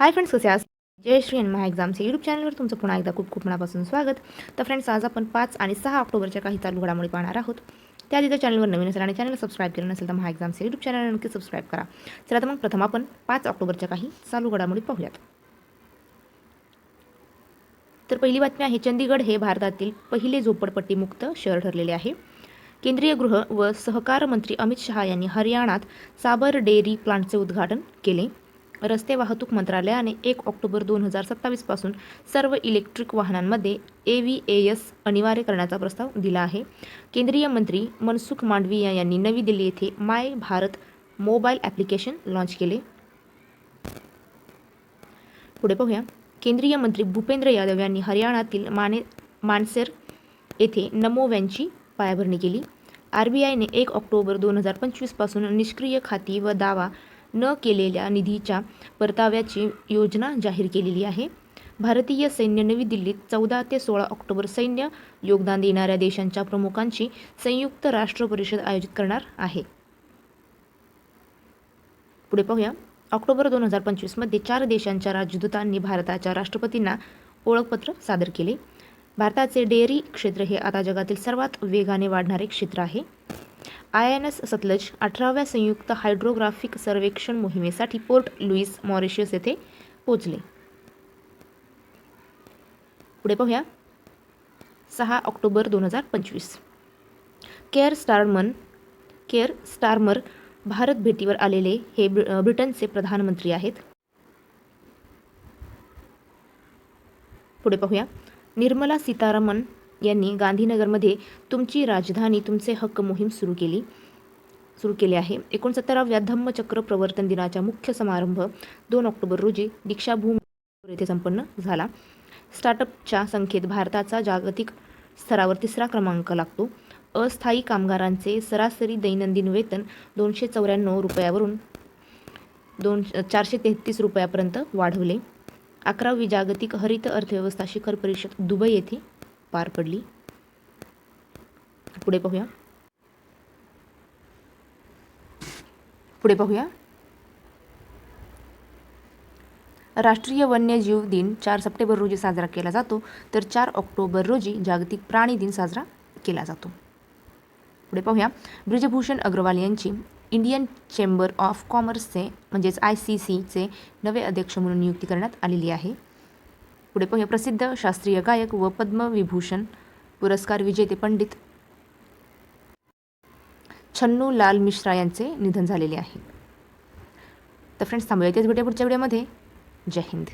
हाय friends कसे आज Jayashree N my Maha एक्झामचे यूट्यूब चॅनलवर तुमचं पुन्हा एकदा खूप खूप मनापासून स्वागत. तर फ्रेंड्स आज आपण पाच आणि सहा ऑक्टोबरच्या काही चालू घडामोडी पाहणार आहोत. त्याआधी जर चॅनलवर नवीन असेल आणि चॅनल सबस्क्राईब केलं नसेल तर महा एक्झामचे यूट्यूब चॅनल नक्की सबस्क्राईब करा. चला तर मग प्रथम आपण पाच ऑक्टोबरच्या काही चालू घडामोडी पाहूयात. तर पहिली बातमी आहे चंदीगड हे भारतातील पहिले झोपडपट्टीमुक्त शहर ठरलेले आहे. केंद्रीय गृह व सहकार मंत्री अमित शहा यांनी हरियाणात साबर डेअरी प्लांटचे उद्घाटन केले. रस्ते वाहतूक मंत्रालयाने एक ऑक्टोबर दोन हजार सत्तावीसपासून सर्व इलेक्ट्रिक वाहनांमध्ये ए व्ही ए एस अनिवार्य करण्याचा प्रस्ताव दिला आहे. केंद्रीय मंत्री मनसुख मांडविया यांनी नवी दिल्ली येथे my Bharat mobile application launch केले. पुढे पाहूया. केंद्रीय मंत्री भूपेंद्र यादव यांनी हरियाणातील माने मानसेर येथे नमो व्हॅनची पायाभरणी केली. आर बी आयने एक ऑक्टोबर दोन हजार पंचवीसपासून निष्क्रिय खाती व दावा न केलेल्या निधीच्या परताव्याची योजना जाहीर केलेली आहे. भारतीय सैन्य नवी दिल्लीत चौदा ते सोळा ऑक्टोबर सैन्य योगदान देणाऱ्या देशांच्या प्रमुखांची संयुक्त राष्ट्र परिषद आयोजित करणार आहे. पुढे पाहूया. ऑक्टोबर दोन हजार पंचवीसमध्ये चार देशांच्या राजदूतांनी भारताच्या राष्ट्रपतींना ओळखपत्र सादर केले. भारताचे डेअरी क्षेत्र हे आता जगातील सर्वात वेगाने वाढणारे क्षेत्र आहे. आय एन एस सतलज अठराव्या संयुक्त हायड्रोग्राफिक सर्वेक्षण मोहिमेसाठी पोर्ट लुईस मॉरिशियस येथे पोचले पुढे पाहूया. सहा ऑक्टोबर दोन हजार पंचवीस. Keir Starmer Keir Starmer Bharat भेटीवर आलेले हे ब्रिटनचे प्रधानमंत्री आहेत. पुढे पाहूया. निर्मला सीतारामन यांनी गांधीनगरमध्ये तुमची राजधानी तुमचे हक्क मोहीम सुरू केली. सुरू केली आहे. एकोणसत्तराव्या धम्मचक्र प्रवर्तन दिनाचा मुख्य समारंभ दोन ऑक्टोबर रोजी दीक्षाभूमी येथे संपन्न झाला. स्टार्टअपच्या संख्येत भारताचा जागतिक स्तरावर तिसरा क्रमांक लागतो. अस्थायी कामगारांचे सरासरी दैनंदिन वेतन दोनशे चौऱ्याण्णव रुपयावरून दोन चारशे तेहतीस रुपयापर्यंत वाढवले. अकरावी जागतिक हरित अर्थव्यवस्था शिखर परिषद दुबई येथे पार पडली. पुढे पाहूया. पुढे पाहूया. राष्ट्रीय वन्यजीव दिन चार सप्टेंबर रोजी साजरा केला जातो. तर चार ऑक्टोबर रोजी जागतिक प्राणी दिन साजरा केला जातो. पुढे पाहूया. ब्रिजभूषण अग्रवाल यांची इंडियन चेंबर ऑफ कॉमर्सचे म्हणजेच आय सी सीचे नवे अध्यक्ष म्हणून नियुक्ती करण्यात आलेली आहे. पुढे पाहूया प्रसिद्ध शास्त्रीय गायक व पद्मविभूषण पुरस्कार विजेते पंडित छन्नू लाल मिश्रा यांचे निधन झालेले आहे. तर फ्रेंड्स थांबूया तेच भेटूया पुढच्या व्हिडिओमध्ये जय हिंद.